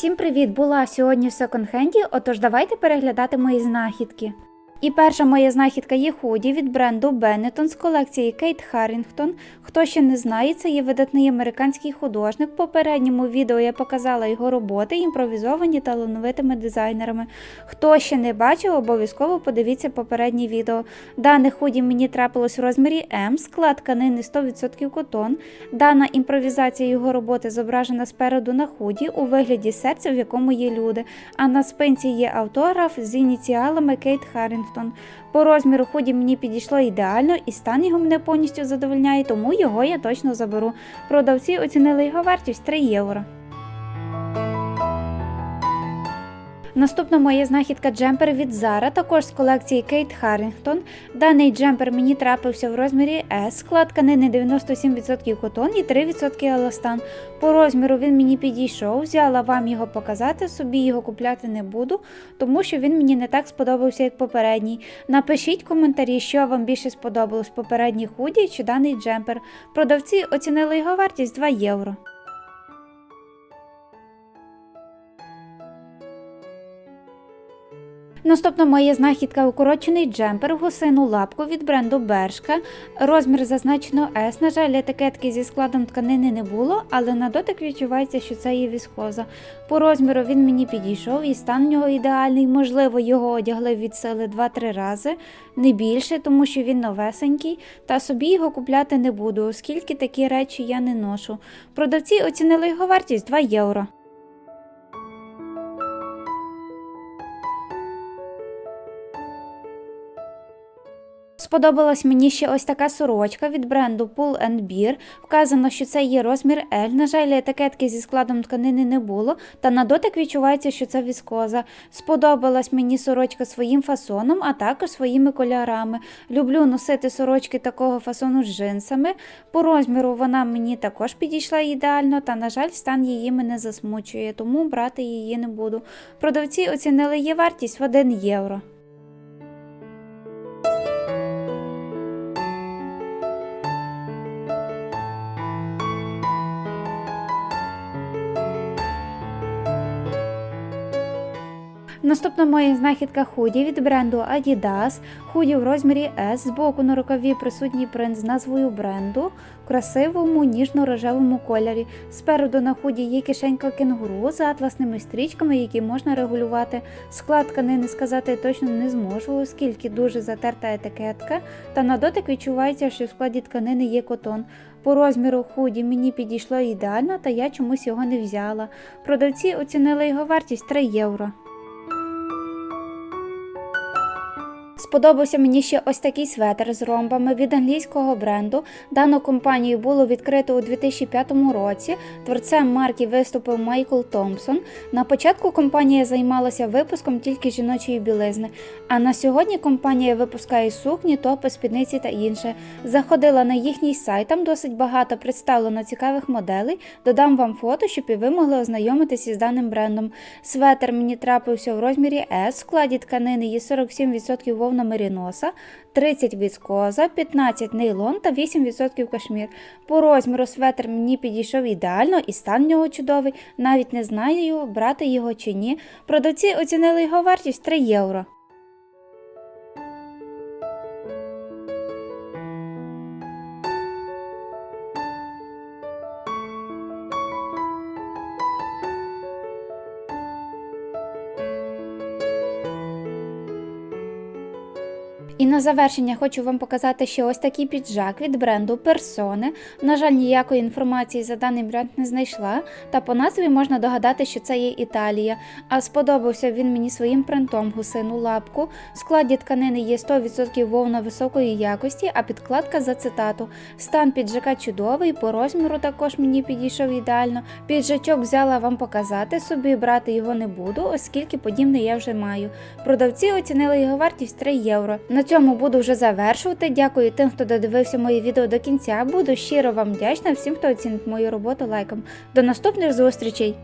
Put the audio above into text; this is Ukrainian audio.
Всім привіт! Була сьогодні в секонд-хенді, отож давайте переглядати мої знахідки. І перша моя знахідка є худі від бренду Benetton з колекції Кейт Харрінгтон. Хто ще не знає, це є видатний американський художник. В попередньому відео я показала його роботи, імпровізовані талановитими дизайнерами. Хто ще не бачив, обов'язково подивіться попереднє відео. Дане худі мені трапилось в розмірі М, склад тканини 100% котон. Дана імпровізація його роботи зображена спереду на худі у вигляді серця, в якому є люди. А на спинці є автограф з ініціалами Кейт Харрінгтон. По розміру худі мені підійшло ідеально, і стан його мене повністю задовольняє, тому його я точно заберу. Продавці оцінили його вартість 3 євро. Наступна моя знахідка джемпер від Zara, також з колекції Кейт Харрінгтон. Даний джемпер мені трапився в розмірі S, склад тканини 97% котон і 3% еластан. По розміру він мені підійшов, взяла вам його показати, собі його купляти не буду, тому що він мені не так сподобався, як попередній. Напишіть коментарі, що вам більше сподобалось попередній худі чи даний джемпер. Продавці оцінили його вартість 2 євро. Наступна моя знахідка укорочений джемпер гусину лапку від бренду Бершка. Розмір зазначено S. На жаль, етикетки зі складом тканини не було, але на дотик відчувається, що це є віскоза. По розміру він мені підійшов і стан в нього ідеальний. Можливо, його одягли від сили 2-3 рази, не більше, тому що він новесенький, та собі його купляти не буду, оскільки такі речі я не ношу. Продавці оцінили його вартість 2 євро. Сподобалась мені ще ось така сорочка від бренду Pull Bear. Вказано, що це є розмір L. На жаль, етикетки зі складом тканини не було, та на дотик відчувається, що це віскоза. Сподобалась мені сорочка своїм фасоном, а також своїми кольорами. Люблю носити сорочки такого фасону з джинсами. По розміру вона мені також підійшла ідеально, та, на жаль, стан її мене засмучує, тому брати її не буду. Продавці оцінили її вартість в 1 євро. Наступна моя знахідка худі від бренду Adidas. Худі в розмірі S. Збоку на рукаві присутній принт з назвою бренду в красивому ніжно-рожевому кольорі. Спереду на худі є кишенька кенгуру з атласними стрічками, які можна регулювати. Склад тканини сказати точно не зможу, оскільки дуже затерта етикетка, та на дотик відчувається, що в складі тканини є котон. По розміру худі мені підійшло ідеально, та я чомусь його не взяла. Продавці оцінили його вартість 3 євро. Сподобався мені ще ось такий светр з ромбами від англійського бренду. Дану компанію було відкрито у 2005 році. Творцем марки виступив Майкл Томпсон. На початку компанія займалася випуском тільки жіночої білизни. А на сьогодні компанія випускає сукні, топи, спідниці та інше. Заходила на їхній сайт, там досить багато представлено цікавих моделей. Додам вам фото, щоб і ви могли ознайомитися з даним брендом. Светр мені трапився в розмірі S, в складі тканини є 47% вовна меріноса, 30 віскоза, 15 нейлон та 8% кашмір. По розміру светр мені підійшов ідеально і стан нього чудовий. Навіть не знаю, брати його чи ні. Продавці оцінили його вартість 3 євро. І на завершення хочу вам показати ще ось такий піджак від бренду Persone. На жаль, ніякої інформації за даний бренд не знайшла, та по назві можна догадати, що це є Італія. А сподобався він мені своїм принтом гусину лапку. В складі тканини є 100% вовна високої якості, а підкладка за цитату. Стан піджака чудовий, по розміру також мені підійшов ідеально. Піджачок взяла вам показати, собі брати його не буду, оскільки подібне я вже маю. Продавці оцінили його вартість 3 євро. На цьому буду вже завершувати. Дякую тим, хто додивився моє відео до кінця. Буду щиро вам вдячна всім, хто оцінить мою роботу лайком. До наступних зустрічей!